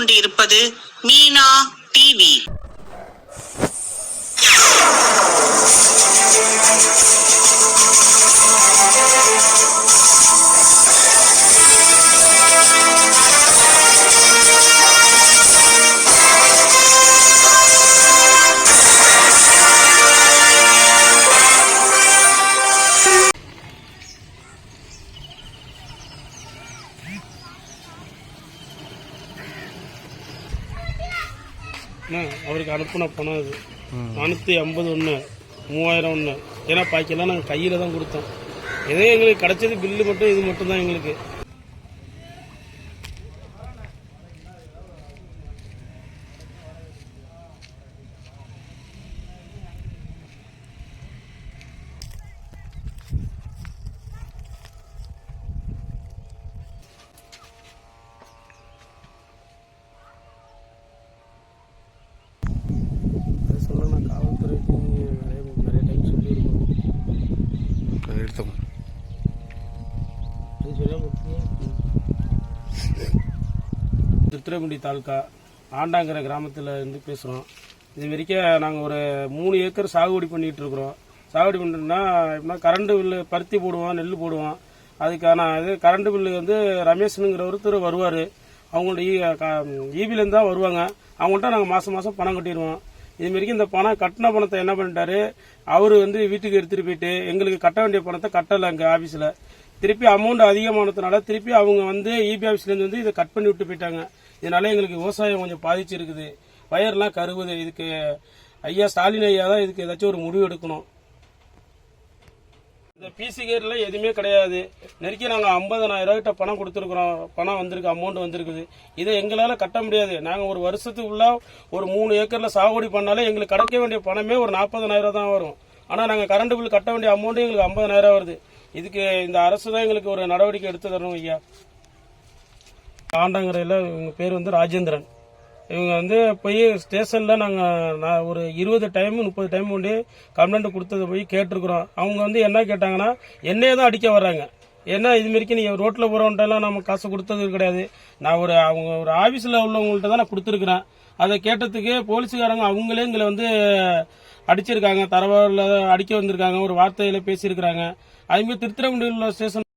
கொண்டிருப்பது மீனா டிவி. அவருக்கு அனுப்புன பணம் அது. நானூற்றி ஐம்பது ஒன்று மூவாயிரம் ஒன்று ஏன்னா பாக்கியெல்லாம் நாங்கள் கையில் தான் கொடுத்தோம். ஏதோ எங்களுக்கு கிடைச்சது பில்லு மட்டும் இது மட்டும் தான் எங்களுக்கு. எடுத்தோம் அது திருத்துறைப்பூண்டி தாலுக்கா ஆண்டாங்கிற கிராமத்தில் இருந்து பேசுகிறோம் இது வரைக்கும் நாங்கள் ஒரு மூணு ஏக்கர் சாகுபடி பண்ணிட்டு இருக்கிறோம். சாகுபடி பண்ணுறோம்னா எப்படின்னா கரண்ட் பில்லு பருத்தி போடுவோம் நெல் போடுவோம். அதுக்கான இது கரண்ட் பில்லு வந்து ரமேஷ்னுங்கிற ஒருத்தர் வருவார். அவங்கள்ட்ட e, ஈபிலேருந்து தான் வருவாங்க. அவங்கள்ட்ட நாங்கள் மாதம் மாதம் பணம் கட்டிடுவோம். இது வரைக்கும் இந்த பணம் கட்டின பணத்தை என்ன பண்ணிட்டாரு? அவர் வந்து வீட்டுக்கு எடுத்துட்டு போயிட்டு எங்களுக்கு கட்ட வேண்டிய பணத்தை கட்டலை அங்கே ஆஃபீஸில் திருப்பி அமௌண்ட் அதிகமானதுனால திருப்பி அவங்க வந்து இபி ஆஃபீஸ்லேருந்து வந்து இதை கட் பண்ணி விட்டு போயிட்டாங்க. இதனால எங்களுக்கு விவசாயம் கொஞ்சம் பாதிச்சிருக்குது. வயர்லாம் கருவுது. இதுக்கு ஐயா ஸ்டாலின் ஐயா தான் இதுக்கு ஏதாச்சும் ஒரு முடிவு எடுக்கணும். இந்த பிசி கேட்ல எதுவுமே கிடையாது. நெருக்கி நாங்கள் ஐம்பதனாயிரம் ரூபாய்கிட்ட பணம் கொடுத்துருக்குறோம். பணம் வந்திருக்கு அமௌண்ட் வந்திருக்குது. இதை எங்களால் கட்ட முடியாது. நாங்கள் ஒரு வருஷத்துக்குள்ள ஒரு மூணு ஏக்கரில் சாகுபடி பண்ணாலே எங்களுக்கு கிடைக்க வேண்டிய பணமே ஒரு நாற்பதனாயிரம் தான் வரும். ஆனால் நாங்கள் கரண்ட் பில் கட்ட வேண்டிய அமௌண்ட்டு எங்களுக்கு ஐம்பதனாயிரம் வருது. இதுக்கு இந்த அரசு தான் எங்களுக்கு ஒரு நடவடிக்கை எடுத்து தரணும் ஐயா. ஆண்டாங்கரையில் இவங்க பேர் வந்து ராஜேந்திரன். இவங்க வந்து போய் ஸ்டேஷனில் நாங்கள் நான் ஒரு இருபது டைம் முப்பது டைம் கொண்டு கம்ப்ளைண்ட் கொடுத்ததை போய் கேட்டிருக்கிறோம். அவங்க வந்து என்ன கேட்டாங்கன்னா என்னையே தான் அடிக்க வர்றாங்க. ஏன்னா இது மாதிரிக்கு நீங்கள் ரோட்டில் போகிறவன்ட்டெல்லாம் நம்ம காசு கொடுத்தது கிடையாது. நான் ஒரு அவங்க ஒரு ஆஃபீஸில் உள்ளவங்கள்ட்ட தான் நான் கொடுத்துருக்குறேன். அதை கேட்டதுக்கு போலீஸுக்காரங்க அவங்களே எங்களை வந்து அடிச்சிருக்காங்க தரவாரில் அடிக்க வந்திருக்காங்க ஒரு வார்த்தையில் பேசியிருக்கிறாங்க. அதுமாரி திருத்திரங்குடியில் ஸ்டேஷன்